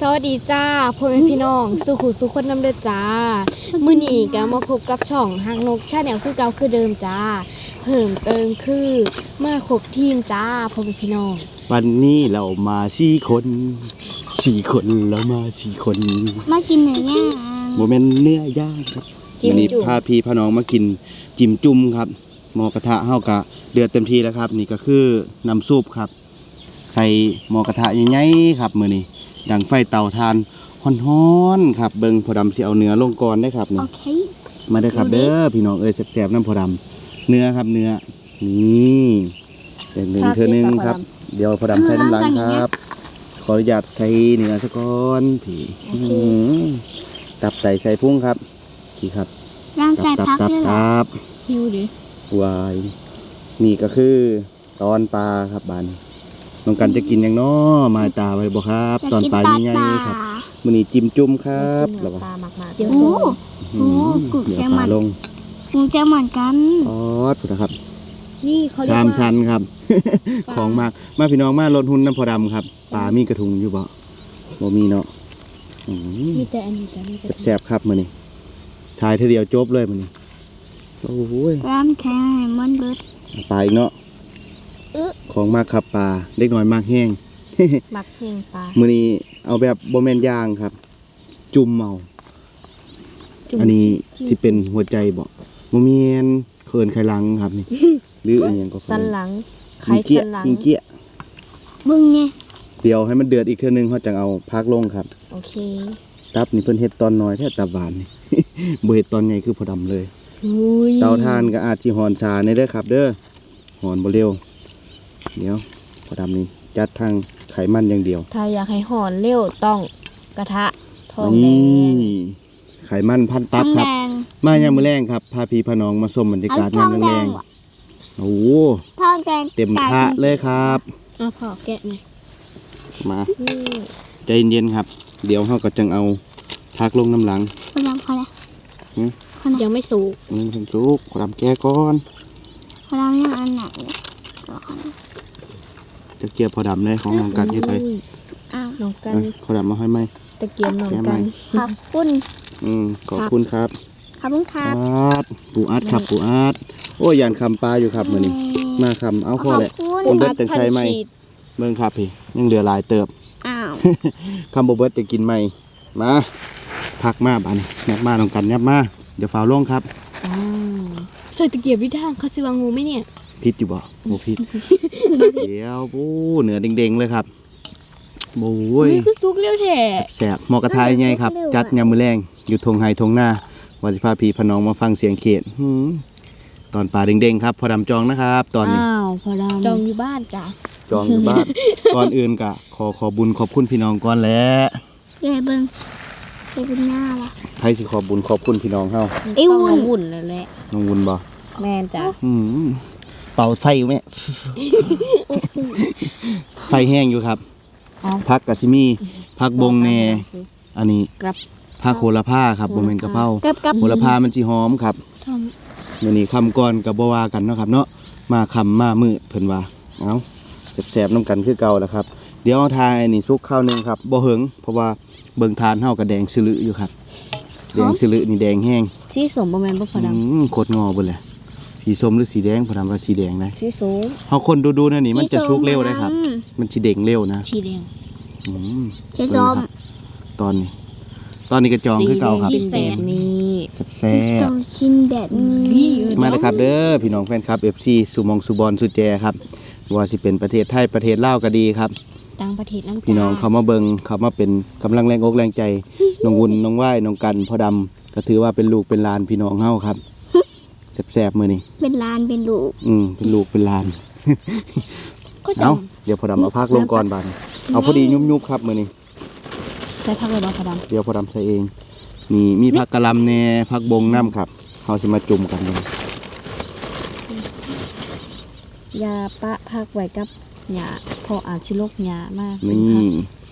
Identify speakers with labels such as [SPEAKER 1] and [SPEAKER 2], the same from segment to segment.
[SPEAKER 1] สวัสดีจ้าพ่อแม่พี่น้อง สุขุสุขคนน้ำเด้อจ้า มื้อนี้ก็มาพบกับช่องหางนกชาแนลคือเก่าคือเดิมจ้าเพิ่มเติมคือมาครบทีมจ้าพ่อแม่พี่น้อง
[SPEAKER 2] วันนี้เรามาสี่คนสี่คนเรามาสี่คน
[SPEAKER 3] มากินเนื้อย่าง
[SPEAKER 2] โมเมนต์เนื้อย่างครับ
[SPEAKER 1] จิ้ม
[SPEAKER 2] วันนี้
[SPEAKER 1] จุ่ม
[SPEAKER 2] พาพี่พาน้องมากินจิ้มจุ่มครับหมอกระทะเฮากะเดือดเต็มที่แล้วครับ นี่ก็คือน้ำซุปครับ ใส่หมอกระทะใหญ่ๆครับมื้อนี้ ดังไฟเตาทานฮ้อนๆครับเบิ่งพอดำสิเอาเนื้อลงก่อนได้ครับนี่
[SPEAKER 3] โอเค
[SPEAKER 2] มาเด้อครับ
[SPEAKER 3] ดูดิ
[SPEAKER 2] เด้อพี่น้องเอ้ยแซ่บๆน้ำพอดำเนื้อครับเนื้อนี่เป็นหนึ่งเธอหนึ่งครับ เดี๋ยวพอดำใส่น้ำหลังครับ ขออนุญาตใส่เนื้อสักก้อนพี่อื้อหือตับใส่ใส่พุงครับพี่ครับ
[SPEAKER 3] ย่างใส่
[SPEAKER 2] ตั
[SPEAKER 3] พัก
[SPEAKER 2] ตับ
[SPEAKER 3] ด้วยเหรอ
[SPEAKER 2] ตับ
[SPEAKER 1] หิวดิ
[SPEAKER 2] วายนี่ก็คือตอนปลาครับบาน น้องกันจะกินอย่างน้อมาตาไว้บ่ครับ ตอนปลาใหญ่ๆครับมื้อนี้จิ้มจุ่มครับแล้วก็
[SPEAKER 1] ปลามากๆเดี๋ยว
[SPEAKER 3] โอ้
[SPEAKER 1] ส่ง
[SPEAKER 3] โอ้กุก
[SPEAKER 2] เดี๋ยว
[SPEAKER 3] แซล
[SPEAKER 2] ป
[SPEAKER 3] มอ
[SPEAKER 2] ลานลง
[SPEAKER 3] กูจะเหมือนกัน
[SPEAKER 2] ทอดพุ่นนะครับ
[SPEAKER 1] นี่เขาเรียก
[SPEAKER 2] สาม
[SPEAKER 1] ว่า
[SPEAKER 2] ชั้นครับ
[SPEAKER 1] ปลา
[SPEAKER 2] ของมากมาพี่น้องมาลดหุ้นน้ำพอดำครับปลามีกระทุงอยู่บ่บ่มีเนาะอืม
[SPEAKER 1] มีแต่อันนี้แต่นี่แต่
[SPEAKER 2] แซ่บๆครับมื้อนี้ชายเทอเดียวจบเลยมื้อนี้โอ้โหย
[SPEAKER 3] ร้านแข็งให้มันเบิด
[SPEAKER 2] ปลาอีกเนาะ
[SPEAKER 3] อึ๊ะ
[SPEAKER 2] ของมากครับปลาเล็กน้อยมากแห้ง
[SPEAKER 1] มักเพียงปลา
[SPEAKER 2] มื้อนี้เอาแบบบ่แม่นย่างครับ จุ่มเอา
[SPEAKER 1] จุ่ม
[SPEAKER 2] อันนี้
[SPEAKER 1] จิ้ม
[SPEAKER 2] ที่เป็นหัวใจบ่บ่แม่นเขินไขลังครับนี่ หรืออันหยังก็เขิ
[SPEAKER 1] สันหลังไข่
[SPEAKER 2] หิงเกี้ย
[SPEAKER 1] สันหลัง
[SPEAKER 2] หิงเกี้ย
[SPEAKER 3] บึ้งไง
[SPEAKER 2] เดี๋ยวให้มันเดือดอีกเทื่อนึงเขาจังเอาพักลงครับ
[SPEAKER 1] โอเค
[SPEAKER 2] ตับนี่เพิ่นเฮ็ดตอนน้อยแท้ตับหวานนี่บ่เฮ็ดตอนใหญ่คือพอดำเลย
[SPEAKER 1] อุ้ย
[SPEAKER 2] เตาถ่านก็อาจสิหอนสาในเด้อครับ เด้อหอนบ่เร็ว เดี๋ยวพอดำนี่จัดทางไขมันอย่างเดียว
[SPEAKER 1] ถ้าอยากให้หอนเร็วต้องกระทะทองแด
[SPEAKER 2] นี่
[SPEAKER 1] ง
[SPEAKER 2] ไขมันพันตับ
[SPEAKER 3] ทอง
[SPEAKER 2] ค
[SPEAKER 3] แด
[SPEAKER 2] รับ
[SPEAKER 3] ง
[SPEAKER 2] มายามมื้อแรงครับ พาพี่พาน้องมาชมบรรยากาศ
[SPEAKER 3] เอา
[SPEAKER 2] ยาม
[SPEAKER 3] ทอง
[SPEAKER 2] แร
[SPEAKER 3] แด
[SPEAKER 2] ง
[SPEAKER 3] ง
[SPEAKER 2] ๆ
[SPEAKER 3] ว่ะ
[SPEAKER 2] โอ้โห
[SPEAKER 3] ทองแดง
[SPEAKER 2] เต็มทะเลยครับ
[SPEAKER 1] เอะพอแกะหน่อย
[SPEAKER 2] มา
[SPEAKER 1] นี่
[SPEAKER 2] ใจเย็นๆครับ เดี๋ยวเฮาก็จังเอาพักลงน้ำหลัง
[SPEAKER 3] พอดำพอแล้ว
[SPEAKER 2] หืม
[SPEAKER 3] พอด
[SPEAKER 1] ยังไม่สุก
[SPEAKER 2] อืมเพิ่นสุกพอดำแก้ก่อนำ
[SPEAKER 3] พอดำยังอันไหน รอก่อนนะ
[SPEAKER 2] จะเกี่ยวพอดำเลยของน้องกันที่ไป
[SPEAKER 1] อุ้ย
[SPEAKER 3] อ้าว
[SPEAKER 1] น้องกัน
[SPEAKER 2] เอ้ยพอดำมาให้ไหม
[SPEAKER 1] ตะเกียบน้อง
[SPEAKER 2] แกะไหม
[SPEAKER 1] กัน
[SPEAKER 3] ขอบคุณ
[SPEAKER 2] อืมขอบคุณครับ
[SPEAKER 3] ขอบคุณค
[SPEAKER 2] ค
[SPEAKER 3] รั
[SPEAKER 2] ร
[SPEAKER 3] บั
[SPEAKER 2] บปูอัดครับปูอัดโอ้ยยานคำปลาอยู่ครับมื้อนี้มาคำเอา
[SPEAKER 3] ข
[SPEAKER 2] พ่อ
[SPEAKER 3] อบ
[SPEAKER 2] แหละ
[SPEAKER 3] คุณ
[SPEAKER 2] เบิดจังใช้ไหม
[SPEAKER 1] พันฉีด
[SPEAKER 2] เบิ่งครับพี่ยังเหลือหลายเติบ
[SPEAKER 3] อ้าว
[SPEAKER 2] คำบ่เบิดจะกินไหมมาพักมาบาดนแนบมาลองกันแนบมาเดี๋ยวฟ้าวลงครับ
[SPEAKER 1] อ๋อใส่ตะเกียบวิทางเขาสิวางงูไหมเนี่ย
[SPEAKER 2] พิษอยู่บ่บ่พิษเดี๋ยวปูเนื้อเด้งๆเลยครับโอ้ย
[SPEAKER 1] นี่คือซุกเลี้ยวแท้
[SPEAKER 2] แสบหมอกกระทายไงครับ จัดยามมื้อแรงอยู่ทงไฮทงหน้าว่าสิพาพี่พาน้องมาฟังเสียงเขตหืมตอนปลาเด้งๆครับ พอดำจองนะครับ ตอนนี้
[SPEAKER 3] อ้าวพอดำ
[SPEAKER 1] จองอยู่บ้านจ้ะ
[SPEAKER 2] จองอยู่บ้านก่อนอื่นกะ ขอขอบุญขอบคุณพี่น้องก่อนแหล้ว
[SPEAKER 3] เย้เบิ้งเย้เป็นหน้าละ
[SPEAKER 2] ใครสิขอบุญขอบคุณพี่น้องเฮา
[SPEAKER 3] ไอ้วุ่น
[SPEAKER 1] ต้องวุ่นเลยแหละ
[SPEAKER 2] น้องบุญบ่
[SPEAKER 1] แม่นจ้ะ
[SPEAKER 2] อืม เป่าไส้แม่ไฟแห้งอยู่ครับ
[SPEAKER 1] เอา
[SPEAKER 2] พักกะสิมีพักบงแหนอันนี้
[SPEAKER 1] ครับ
[SPEAKER 2] พักโหระพาครับบ่แม่นกะเพรา
[SPEAKER 3] กับกับ
[SPEAKER 2] โหระพามันสิหอมครับ
[SPEAKER 1] ท
[SPEAKER 2] มื้อนี้คำก่อนก็บ่ว่ากันเนาะครับ เนาะมาคำมามือเพิ่นว่าเอ้าแซ่บๆนํกันคือเก่าแล้วครับ เดี๋ยวเอาทายนี่ซุกข้าวหนึงครับบ่เหิงเพราะว่าเบิ่งทานเฮาก็แดงสลืออยู่ครับแดงสลือนี่แดงแห้งำ
[SPEAKER 1] สีสมประมาณบ่พอด
[SPEAKER 2] อืมโคตรงอเบิ่นเลย สีส้มหรือสีแดงพอทำว่าสีแดงนะำ
[SPEAKER 1] สีสูง
[SPEAKER 2] เฮาคนดูๆนั่นนี่มันจะสุกเร็วนะครับ มันสิเด้งเร็วนะ
[SPEAKER 1] สีแดง
[SPEAKER 2] อืม
[SPEAKER 3] เจ๊ส้ม
[SPEAKER 2] ตอนนี้ ตอนนี้ก็จองคือเก่าครับ
[SPEAKER 1] สีแดงนี่
[SPEAKER 2] แซ่บ
[SPEAKER 3] ต้องชินแบบนี้
[SPEAKER 1] นี่อยู่
[SPEAKER 2] ๆมาเลยครับเด้อพี่น้องแฟนคลับ FC สุมองสุบอลสุแจครับว่าสิเป็นประเทศไทยประเทศลาวก็ดีครับ
[SPEAKER 1] ต่างประเทศน้ำ
[SPEAKER 2] พี่น้องเขามาเบิงเขามาเป็นกำลังแรงอกแรงใจน้องวุ่นน้องว่ายน้องกันพ่อดำก็ถือว่าเป็นลูกเป็นหลานพี่น้องเฮาครับ แซ่บๆมื้อนี้
[SPEAKER 3] เป็นลานเป็นลูก
[SPEAKER 2] อืมเป็นลูกเป็นหลาน
[SPEAKER 1] ก็จะ
[SPEAKER 2] เอาเดี๋ยวพอดำเอาพักลงก่อนบานเอาพอดียุบๆครับมื้อนี้
[SPEAKER 1] ใส่ผักเลยบ่พอด
[SPEAKER 2] เดี๋ยวพอดำใส่เองนี่มีผักกะหล่ำแหน่ผักบงน้ำครับเขาสิมาจุ่มกันเลยำ
[SPEAKER 1] ยาปะผักไว้กับหญ้าเพออาจสิลกหญ้ามาก
[SPEAKER 2] นี่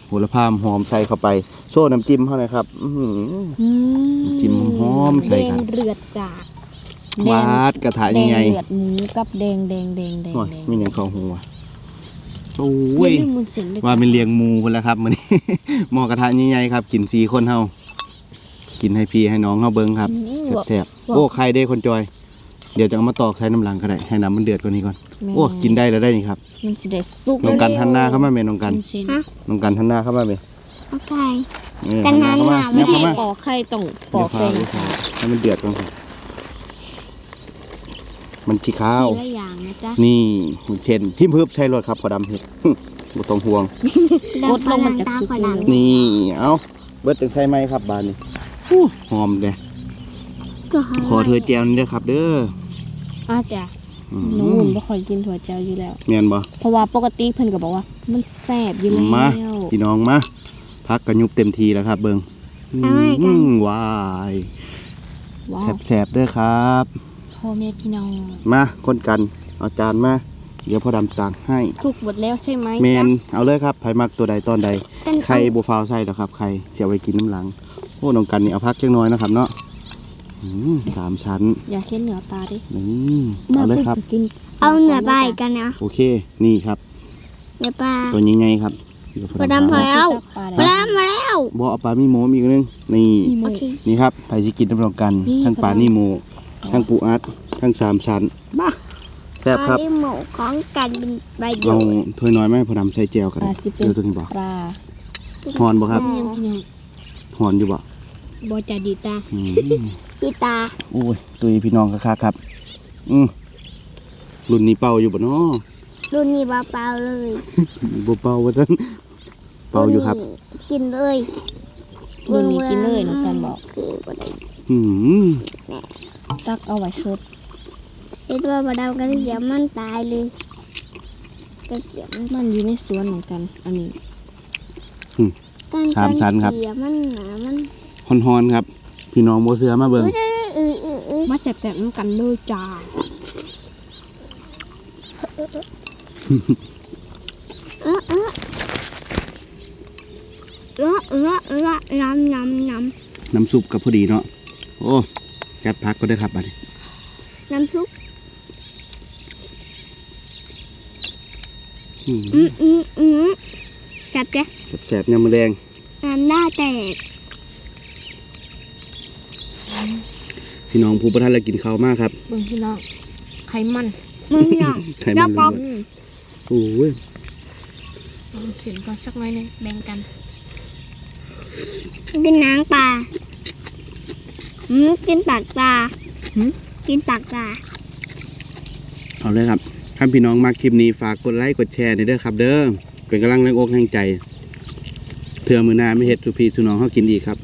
[SPEAKER 2] โหระพามหอมใส่เข้าไป โซ่น้ำจิ้มเขาเลยครับอื้อหือ
[SPEAKER 1] อืม
[SPEAKER 2] จิ้มหอมใส่กัน
[SPEAKER 1] แดงเลือดจาก
[SPEAKER 2] วาดกระทะ
[SPEAKER 1] แด
[SPEAKER 2] ยัง
[SPEAKER 1] ง
[SPEAKER 2] ไง
[SPEAKER 1] เลือดหมูกับแดงแดงแดงแดง
[SPEAKER 2] โอ้ย
[SPEAKER 1] แดง
[SPEAKER 2] มีอย่างเข้าหัวโอ้
[SPEAKER 1] อย่ายลืมมุนเส้นด้วย
[SPEAKER 2] ว่าเป็นเลี้ยงหมูพุ่นแล้วครับมื้อนี้ หม้อกระทะใหญ่ๆครับ กินสี่คนเฮากินให้พี่ให้น้องเฮาเบิ่งครับแซ่บๆโอ้ใครได้คนจอย เดี๋ยวจะเอามาตอกใส่น้ำลังก็ได้ให้น้ำมันเดือดกว่านี้ก่อน
[SPEAKER 1] แม่
[SPEAKER 2] โอ้กินได้แล้วได้นี่ครับ
[SPEAKER 1] มันสิได้สุก
[SPEAKER 2] น้องกันหันหน้าเข้ามาแม่น้องกัน
[SPEAKER 1] มุนเส้น
[SPEAKER 2] น้องกันหันหน้าเข้ามาแม่
[SPEAKER 3] โอเค
[SPEAKER 2] เออ
[SPEAKER 3] กั
[SPEAKER 2] หั
[SPEAKER 3] น
[SPEAKER 2] นหน้าเข้ามา
[SPEAKER 3] หันหน้า
[SPEAKER 2] แนบเข้ามา
[SPEAKER 1] ปอกไข่ต้องปอกไข่นะคะ
[SPEAKER 2] ให้มันเดือดก่อนครับ มันขี้ข้าว
[SPEAKER 1] ทีละอย่างนะจ๊ะ
[SPEAKER 2] นี่หุ่นเช่นที่เพิ่มใช้รถครับพอดำเห็ดบ่ต้องห่วง
[SPEAKER 1] กดลงมันจะสุกเลย
[SPEAKER 2] นี่ เอาเบิดจังใช่ไหมครับบานนี้อู้หอมเลย
[SPEAKER 3] ก็
[SPEAKER 2] ขอเธอแจวนี่เด้อครับ เด้อ
[SPEAKER 1] อาจ้ะ
[SPEAKER 2] อื
[SPEAKER 1] หนู
[SPEAKER 2] ม
[SPEAKER 1] อุ่นบ่ค่อยกินถั่วเจียวอยู่แล้ว
[SPEAKER 2] เมียนบ่
[SPEAKER 1] เพราะว่าปกติเพิ่นก็บอกว่า มันแซ่บอยู่แล้ว
[SPEAKER 2] มา พี่น้องมาพักกันยุบเต็มทีแล้วครับ เบิงอืมวาย
[SPEAKER 1] ว้า
[SPEAKER 2] แส
[SPEAKER 1] ว
[SPEAKER 2] บๆเด้อครับ
[SPEAKER 1] พ่อแม่พี่น้อง
[SPEAKER 2] มาคนกันเอาจานมาเดี๋ยวพ่อดำต่างให้
[SPEAKER 1] สุกหมดแล้วใช่ไหม
[SPEAKER 2] แมน
[SPEAKER 1] จ๊ะ
[SPEAKER 2] เอาเลยครับไผมักตัวใดตอนใด
[SPEAKER 3] กัน
[SPEAKER 2] ไข่บูฟาวใส่แล้วครับไข่เดี๋ยวเอาไปกินน้ำหลังโอ้น้องกันนี่เอาพักจังน้อยนะครับเนาะอืมสามชั้น
[SPEAKER 1] อย่าเค้นเหนือปลาดิ
[SPEAKER 2] นี่เอาเลยครับ
[SPEAKER 1] กิน
[SPEAKER 3] เอาเหนือใบกันนะ
[SPEAKER 2] โอเค นี่ครับ
[SPEAKER 3] เหนือปลา
[SPEAKER 2] ตัวนี้ไงครับเดี๋ยว
[SPEAKER 3] พอดำพอแล้ว
[SPEAKER 1] ปลา
[SPEAKER 3] มา
[SPEAKER 1] แล้
[SPEAKER 3] แล้ววมาแล้ว
[SPEAKER 2] บอเอาปลามีโมมีอีกนึง นี่
[SPEAKER 1] นี่โม
[SPEAKER 3] โอเค
[SPEAKER 2] นี่ครับไผสิกินน้ำรองกัน
[SPEAKER 1] นี่
[SPEAKER 2] ทั้งปลานี่โม ทั้งปูอัดทั้งสามชั้นบ้าแซ่บครับ
[SPEAKER 3] อันนี้หมูของกันเป็นใบเดีย
[SPEAKER 2] เอา
[SPEAKER 3] ว
[SPEAKER 2] ถ้วยน้อยไหมพอดำใส่แจวกัน
[SPEAKER 1] ปลาสิเป็น
[SPEAKER 2] เดี๋ยวตัวนี้บอก
[SPEAKER 1] ปลา
[SPEAKER 2] หอนบ่ครับ
[SPEAKER 1] พี่น้องพี่น้อง
[SPEAKER 2] หอนอยู่บ่
[SPEAKER 1] บ่จะดีตา
[SPEAKER 2] อืม
[SPEAKER 3] กีตา
[SPEAKER 2] โอ้ยตุยพี่น้องคักๆครับ อืมรุ่นนี้เป่าอยู่บ่เนาะ
[SPEAKER 3] รุ่นนี้เบาๆเลย
[SPEAKER 2] บ่เป่าว่าซั่นเป่าอยู่ครับ
[SPEAKER 3] นนี้กินเลย
[SPEAKER 1] มื้อนี้กินเลยน้องกันบอก
[SPEAKER 3] คือบ่ได้
[SPEAKER 2] อืม
[SPEAKER 1] ตักเอาไว้ชด
[SPEAKER 3] เห็นว่าบ่ดำกันเสียมันตายเลยกันเสียมัน
[SPEAKER 1] มันอยู่ในสวนเหมือนกัน อันนี้
[SPEAKER 3] กัน
[SPEAKER 2] สามชั้นครับ
[SPEAKER 3] เสียมันหนามัน
[SPEAKER 2] ฮอนๆครับ พี่น้องบ่เสือมาเบิ่ง
[SPEAKER 3] เอ้ยเอ้ยเอ้ยเอ้ย
[SPEAKER 1] มาแซ่บๆน้ำกันเลยจ้า
[SPEAKER 3] เออเออเออเออเออยำยำย
[SPEAKER 2] น้ำซุปก็พอดีเนาะโอ้ จัดพักก็ได้ครับบัดนี้ำ
[SPEAKER 3] น้ำซุป
[SPEAKER 2] อืม
[SPEAKER 3] อืมอืมอืมจับจ้ะ
[SPEAKER 2] แสบๆยามมื้อแรง
[SPEAKER 3] น้ำหน้าแตก
[SPEAKER 2] พี่น้องผู้ประทานและกินข้าวมากครับ
[SPEAKER 1] เบิ่งพี่น้องไขมัน
[SPEAKER 3] มึงหน่อง
[SPEAKER 2] ไขมัน
[SPEAKER 3] ป๊อป
[SPEAKER 2] ล้วนๆโอ้ย
[SPEAKER 1] เอาเสียนก่อนสักหน่อยหนึงแบ่งกัน
[SPEAKER 3] กินน้ำปลา อืมกินปากปลา
[SPEAKER 1] หืม
[SPEAKER 3] กินปากปลา
[SPEAKER 2] เอาเลยครับท่านพี่น้องมาคลิปนี้ฝากกดไลค์กดแชร์หน่อยเด้อครับ เด้อเป็นกำลังแรงอกแรงใจเพื่อมือหน้าไม่เห็ดสุพีสุน้องเขากินอีกครับ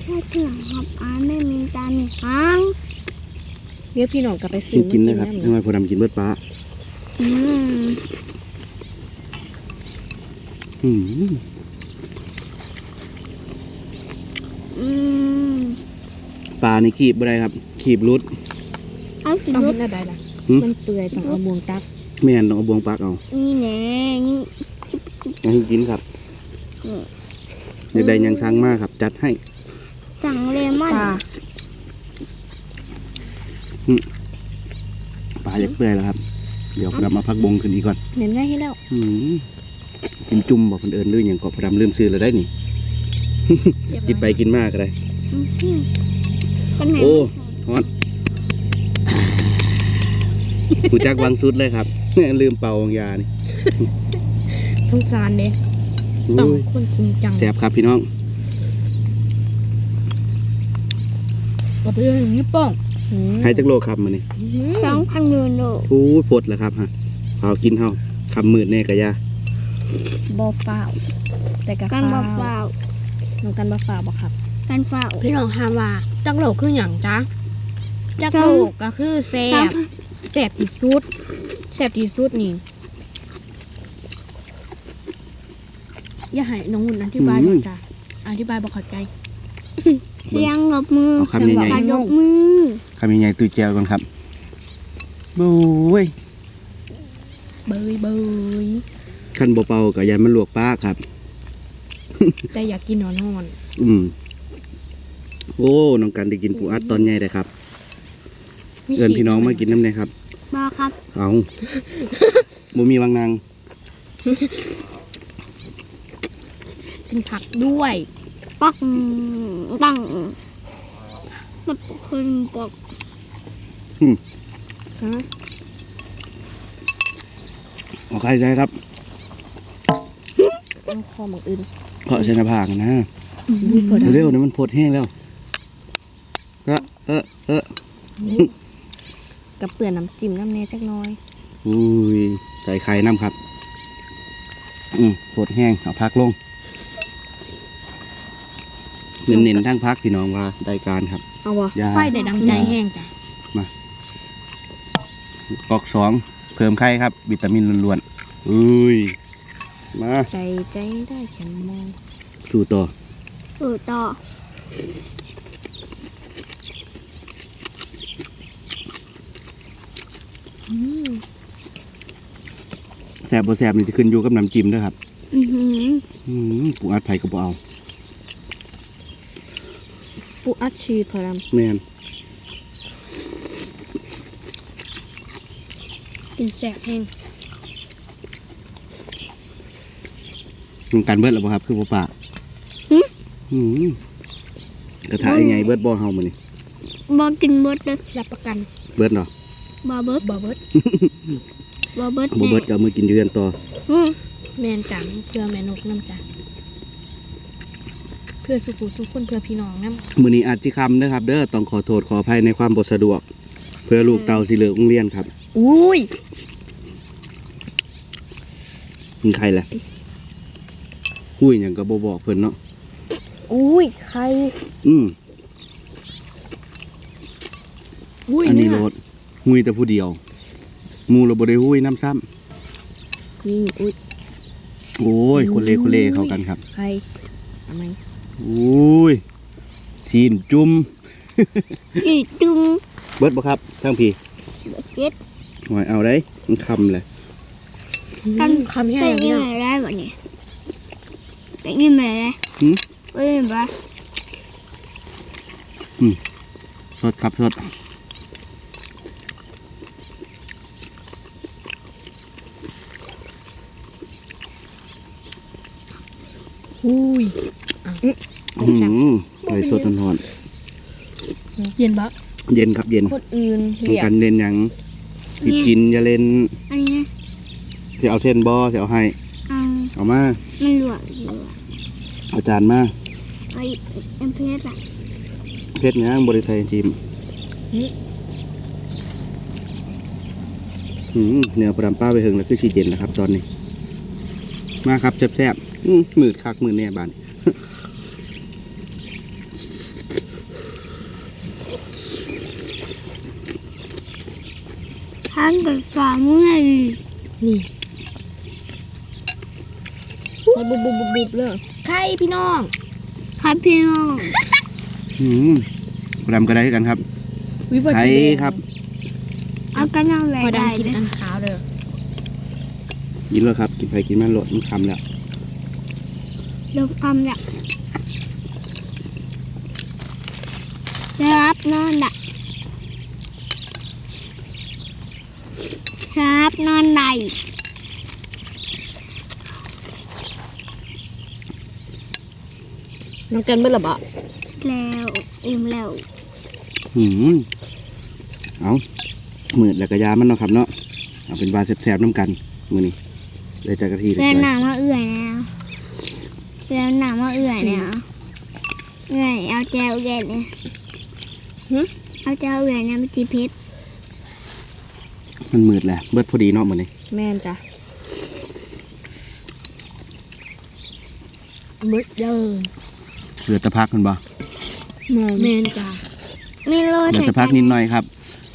[SPEAKER 3] แค่เถื่อนครับอ่านไม่มีตาหนึ่งหาง
[SPEAKER 1] เดี๋ยวพี่น้องกลับไปซื้
[SPEAKER 2] กิ
[SPEAKER 1] อน
[SPEAKER 2] กิน
[SPEAKER 1] มา
[SPEAKER 2] นะครับำทำไมพอดำกินเบิดปลา
[SPEAKER 3] อืม
[SPEAKER 2] อืม
[SPEAKER 3] อืม
[SPEAKER 2] ปลานี่ขีบอะไรครับ ขีบรุด
[SPEAKER 3] เอาสิ
[SPEAKER 1] ต้อง
[SPEAKER 3] ลู
[SPEAKER 1] เห็
[SPEAKER 3] ก
[SPEAKER 1] นอะไรล่ะ
[SPEAKER 2] หืม
[SPEAKER 1] มันเปื่อยต้องเอาบวงตัก
[SPEAKER 2] แม่นต้องเอาบวงปลากเอา
[SPEAKER 3] นี่แน่นี่จิ๊บจิ๊บ
[SPEAKER 2] อยากให้กินครับ
[SPEAKER 3] นี่
[SPEAKER 2] อยากได้หยังสั่งมากครับ จัดให้
[SPEAKER 3] สั่งเลมอน
[SPEAKER 1] ปลา
[SPEAKER 2] ปลาอยากเปื่อยแล้วครับ เดี๋ยวพอดำมาพักบงขึ้นอีกก่อน
[SPEAKER 1] เน้นง่ายให้แล้ว
[SPEAKER 2] อืมกินจุ่มบอกคนเอิญด้วยอย่างก็พอดำลืมซื้อแล้วได้นี่ กินไปกินมากอะไร
[SPEAKER 3] อืมคนไหน
[SPEAKER 2] โอ้ฮอนกูจักวางสุดเลยครับลืมเป่าวางยานี่
[SPEAKER 1] สงสารเด้ต้อง
[SPEAKER 2] โอ้ย
[SPEAKER 1] คนจริงจัง
[SPEAKER 2] แสบครับพี่น้อง
[SPEAKER 1] เอาไปเลยนี่ป้องหืม
[SPEAKER 2] ให้จักโลครับมานี่
[SPEAKER 1] หืม
[SPEAKER 3] สองพันยูโร
[SPEAKER 2] พูดปดแล้วครับฮะเอากินเฮาคำมืดแน่กะยา
[SPEAKER 1] บอฟ้าวแต่กะ
[SPEAKER 3] กันบ่
[SPEAKER 1] ฟ้าว
[SPEAKER 3] เฝ้า
[SPEAKER 1] น้องกันบอฟ้าวบ่ครับ
[SPEAKER 3] กันเฝ้า
[SPEAKER 1] พี่น้องถามว่าจักโลกคืออย่างจ๊ะจักโลกก็คือแซ่
[SPEAKER 3] สาม
[SPEAKER 1] บแซ่บที่สุดแซ่บที่สุดนี่ อย่าให้น้องหุ่นอธิบายหน่อยจ้ะอธิบายบ่เข้าใจ
[SPEAKER 3] เสียงหลบมือ
[SPEAKER 2] เอาคำใหญ่
[SPEAKER 3] การยกมือ
[SPEAKER 2] ๆคำใหญ่ๆตุยแจวก่อนครับบุ้ย
[SPEAKER 1] เบยเบย
[SPEAKER 2] ขั้นเบาๆกับยามันลวกป้าครับ
[SPEAKER 1] แต่อยากกินนอนนอน
[SPEAKER 2] อืมโอ้น้องกันได้กินปูอัดตอนใหญ่เลยครับเอิญพี่น้องมากินน้ำเลยครับ
[SPEAKER 3] บอกครับ
[SPEAKER 2] คเอาบ่มีวังนาง
[SPEAKER 1] เป็นผักด้วย
[SPEAKER 3] ปักตั้งมันคนบอก
[SPEAKER 1] ฮะ
[SPEAKER 2] เอาใครใช้ครับ
[SPEAKER 1] เอาคอหมักอื่น
[SPEAKER 2] เพราะใช้หน้าผากนะ
[SPEAKER 1] พอได้
[SPEAKER 2] เร็วๆนี่มันพดแห้งแล้วเออเออเออ
[SPEAKER 1] กับเปลือกน้ำจิ้มน้ำเนยจักหน้อย
[SPEAKER 2] อุ้ยใส่ไข่น้ำครับ อืมพดแห้งเอาพักลงเน้นๆทั้งพักพี่น้องว่าได้การครับ
[SPEAKER 1] เอาวะ
[SPEAKER 2] ยา
[SPEAKER 1] ไฟได้ดังใจแห้งจ้ะ
[SPEAKER 2] กอกสองเพิ่มไข่ครับ วิตามินล้วนๆอุ้ย มา
[SPEAKER 1] ใจใจได้แข็งมอง
[SPEAKER 2] สู่ต่อ
[SPEAKER 3] เออต่อ
[SPEAKER 1] อืม
[SPEAKER 2] แสบบ่แสบนี่จะขึ้นอยู่กับน้ำจิ้มด้วยครับ
[SPEAKER 3] อือหือ
[SPEAKER 2] อืมปูอัดไผ่ก็บ่เอา
[SPEAKER 1] ปูอัดชีพอด
[SPEAKER 2] แม่น
[SPEAKER 1] กินแสบแห้ง
[SPEAKER 2] มันการเบิดแล้วบ่ครับ คือบ่ปากอืมกระทะยังไงเบิดบ่เฮามื้อนี้
[SPEAKER 3] บอกกินเบิดเลย
[SPEAKER 1] รับประกัน
[SPEAKER 2] เบิดเหรอ
[SPEAKER 3] บอเบิด
[SPEAKER 1] บอเบิด
[SPEAKER 3] บอเบิด
[SPEAKER 2] บ่เบิดก็เอามือกินอยู่เรือนต่อ
[SPEAKER 3] อืม
[SPEAKER 1] แมนจังเพื่อแม่นกน้ำจ้ะเพื่อสุขุสุขคนเพื่อพี่น้องน้ำ
[SPEAKER 2] มื้อนี้อาจสิคำนะครับ เด้อต้องขอโทษขออภัยในความบ่สะดวก เพื่อลูกเต่าสิเลิกโรงเรียนครับ
[SPEAKER 1] อุ้ย
[SPEAKER 2] มีใครแหละ อุ้ยหยังก็บ่บอกเพิ่นเนาะ
[SPEAKER 1] อุ้ยใคร
[SPEAKER 2] อืม
[SPEAKER 1] อุ้ย
[SPEAKER 2] อันนี้
[SPEAKER 1] เย
[SPEAKER 2] โลดหุยแต่ผู้เดียวหมู่เราบ่ได้หุยน้ำซ้ำ
[SPEAKER 1] นี่อุ้ย
[SPEAKER 2] โอ้ยคนเลคนเลเข้ากันครับ
[SPEAKER 1] ใครทำไม
[SPEAKER 2] โอ้ยซีนจุ่ม
[SPEAKER 3] จีจุง
[SPEAKER 2] เบิดบ่ครับทั้งพี่
[SPEAKER 3] เจ็ด
[SPEAKER 2] หอยเอาได้มันคำเลย
[SPEAKER 3] กัน
[SPEAKER 1] คำแห้
[SPEAKER 3] เป็
[SPEAKER 1] ง
[SPEAKER 3] น
[SPEAKER 1] เนี่
[SPEAKER 3] ยั
[SPEAKER 1] ย
[SPEAKER 3] งไงได้ก่อนเนี่ยเป็ นยังไงได้
[SPEAKER 2] หืม
[SPEAKER 3] เป็นยังไง
[SPEAKER 2] สดครับสด
[SPEAKER 1] อุ้ย
[SPEAKER 2] อืมไก่สดนอน
[SPEAKER 1] เย็นบัก
[SPEAKER 2] ๆเย็นครับเย็น
[SPEAKER 1] คนอื่น
[SPEAKER 2] ต้อง
[SPEAKER 1] เรียก
[SPEAKER 2] กันเล่นหยังที่กินอย่าเล่น
[SPEAKER 3] อันนี้นะ
[SPEAKER 2] ที่เอาเทนบอที่เอาให้
[SPEAKER 3] เอา
[SPEAKER 2] เอามา
[SPEAKER 3] มันหลวม อยู่อะ
[SPEAKER 2] เอาจารย์มา
[SPEAKER 3] ไอ้เอ็มเพสอะ
[SPEAKER 2] เพชรยังบริไทยจิมอืมเนื้อปลาดำป้าไปถึงแล้วคือสีเย็นแล้วครับ ตอนนี้ มาครับแซ่บๆอืมมืดคักมืดแน่บาน
[SPEAKER 3] ทานกับสามเมื่อย
[SPEAKER 1] นี่บุบบุบบุบบุบเลย ใครพี่น้อง
[SPEAKER 3] ครับพี่น้อง
[SPEAKER 2] อืมปลาดำก็ได้กันครับ
[SPEAKER 1] วิบัติ
[SPEAKER 2] ไทยครับ
[SPEAKER 3] เอากันเอาแหว
[SPEAKER 1] พอ
[SPEAKER 3] ได้
[SPEAKER 1] ดำกิน
[SPEAKER 3] เลย
[SPEAKER 1] อันขาวเด้อ
[SPEAKER 2] กินแล้วครับ กินไปกินมันหลดมันคำแล้ว
[SPEAKER 3] เดี๋ยวคำเนี่ยครับนอนดักครับนอนไห น
[SPEAKER 1] น้ำกันเบิดละบะ
[SPEAKER 3] แล้วอิ่มแล้ว
[SPEAKER 2] หืมเอามืดแล้วก็ยามันเนาะครับเนาะเอาเป็นวาแสบๆน้ำกันมือนี้เลยจากกะทิเลย
[SPEAKER 3] แล้วหนามาเอื่อยแล้วแล้วหนามาเอื่อยเนี่ยเอื่อยเอาแจวเอื่อยเนี่ยเอาแจวเอื่อยเนี่ยมันจีเพชร
[SPEAKER 2] มันมืดแหละเบิดพอดีเนาะมือนี้
[SPEAKER 1] แม่นจ้ะเบิดเด้อ
[SPEAKER 2] เหลือแตะพักมันบ่
[SPEAKER 1] แม่นจ้ะ
[SPEAKER 3] ไม่รู้
[SPEAKER 2] เหลือแตะพักนิดหน่อยครับ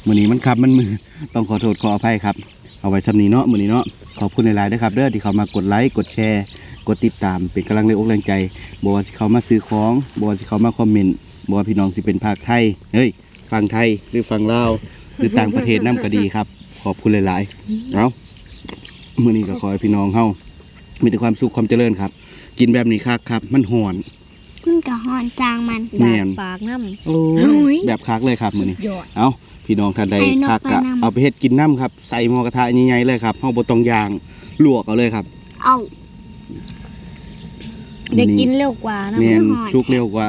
[SPEAKER 2] มือนี้มันขับมันมืดต้องขอโทษขออภัยครับ เอาไว้สำนีเนาะมือนี้เนาะขอบคุณหลายๆด้วยครับเด้อที่เขามากดไลค์กดแชร์ กดติดตามเป็นกำลังแรงอกแรงใจบอกว่าสิเขามาซื้อของบอกว่าสิเขามาคอมเมนต์บอกว่าพี่น้องสิเป็นภาคไทยเฮ้ยฟังไทยหรือฟังลาวหรือต่างประเทศน้ำก็ดีครับ ขอบคุณหลายๆเอามื่อนี้ก็ขอให้พี่น้องเฮามีแต่ความสุขความเจริญครับ กินแบบนี้คักครับ มันหอน
[SPEAKER 3] มันกับหอนจางมัน
[SPEAKER 2] แม่
[SPEAKER 1] ดาด
[SPEAKER 2] น
[SPEAKER 1] ปากน้ำ
[SPEAKER 2] โอ้
[SPEAKER 1] โอ้ย
[SPEAKER 2] แบบคักเลยครับมื้อนี้
[SPEAKER 1] ยอด
[SPEAKER 2] เอาพี่น้องท่านใด
[SPEAKER 3] ให้นก
[SPEAKER 2] คัก
[SPEAKER 3] ไป
[SPEAKER 2] กะ
[SPEAKER 3] นำ
[SPEAKER 2] เอาไปเฮ็ดกินน้ำครับ ใส่หม้อกระทะใหญ่ๆเลยครับเฮาบ่ต้องย่างลวกเอาเลยครับ
[SPEAKER 3] เอา
[SPEAKER 1] ได้กินเร็วกว่านะ
[SPEAKER 2] แม่น
[SPEAKER 3] หอย
[SPEAKER 2] สุกเร็วกว่า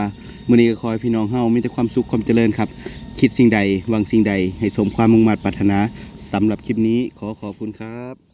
[SPEAKER 2] มื้อนี้ก็ขอให้พี่น้องเฮามีแต่ความสุขความเจริญครับ คิดสิ่งใดหวังสิ่งใดให้สมความมุ่งมั่นปรารถนาสำหรับคลิปนี้ขอขอบคุณครับ